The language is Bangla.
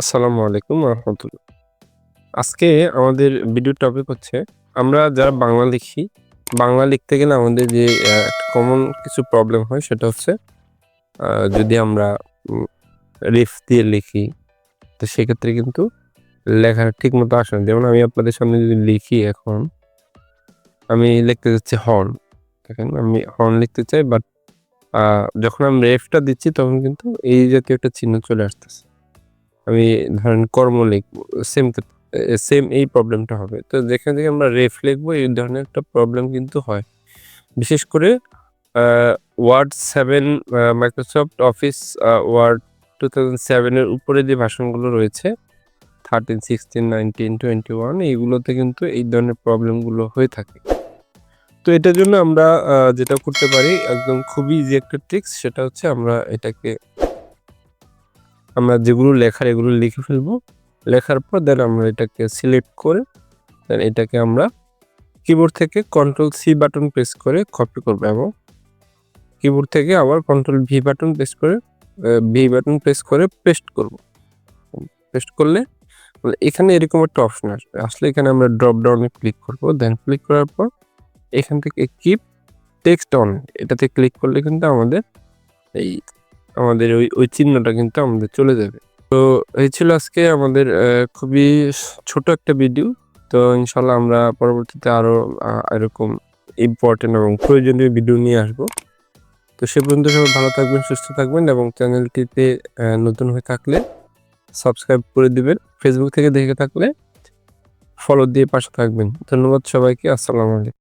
আসসালামু আলাইকুম রহমতুল্লাহ। আজকে আমাদের ভিডিও টপিক হচ্ছে, আমরা যারা বাংলা লিখি, বাংলা লিখতে গেলে আমাদের যে কমন কিছু প্রবলেম হয় সেটা হচ্ছে যদি আমরা রেফ দিয়ে লিখি, তো সেক্ষেত্রে কিন্তু লেখাটা ঠিক মতো আসে না। যেমন আমি আপনাদের সামনে যদি লিখি এখন, আমি লিখতে যাচ্ছি হর্ন দেখেন আমি হর্ন লিখতে চাই বাট যখন আমি রেফটা দিচ্ছি তখন কিন্তু এই জাতীয় একটা চিহ্ন চলে আসতেছে। আমি ধরেন কর্ম লিখব সেম সেম এই প্রবলেমটা হবে। তো যেখান থেকে আমরা রেফ লিখব, এই ধরনের একটা প্রবলেম কিন্তু হয়। বিশেষ করে Word seven Microsoft Office Word two thousand সেভেনের উপরে যে ভাষণগুলো রয়েছে thirteen sixteen nineteen twenty one এইগুলোতে কিন্তু এই ধরনের প্রবলেমগুলো হয়ে থাকে। তো এটার জন্য আমরা যেটা করতে পারি, একদম খুবই ইজি একটা ট্রিক্স সেটা হচ্ছে আমরা এটাকে আমরা যেগুলো লেখার, এগুলো লিখে ফেলব। লেখার পর দেন আমরা এটাকে সিলেক্ট করে দেন এটাকে আমরা কিবোর্ড থেকে কন্ট্রোল সি বাটন প্রেস করে কপি করব এবং কিবোর্ড থেকে আবার কন্ট্রোল ভি বাটন প্রেস করে ভি বাটন প্রেস করে পেস্ট করব। পেস্ট করলে মানে এখানে এরকম একটা অপশন আসবে আসলে এখানে আমরা ড্রপ ডাউনে ক্লিক করব। দেন ক্লিক করার পর এখান থেকে কিপ টেক্সট অন এটাতে ক্লিক করলে কিন্তু আমাদের এই আমাদের ওই ওই চিহ্নটা কিন্তু আমাদের চলে যাবে। তো এই ছিল আজকে আমাদের খুবই ছোট একটা ভিডিও তো ইনশাল্লাহ আমরা পরবর্তীতে আরও এরকম ইম্পর্টেন্ট এবং প্রয়োজনীয় ভিডিও নিয়ে আসব। তো সে পর্যন্ত সবাই ভালো থাকবেন, সুস্থ থাকবেন এবং চ্যানেলটিতে নতুন হয়ে থাকলে সাবস্ক্রাইব করে দিবেন। ফেসবুক থেকে দেখে থাকলে ফলো দিয়ে পাশে থাকবেন। ধন্যবাদ সবাইকে, আসসালামু আলাইকুম।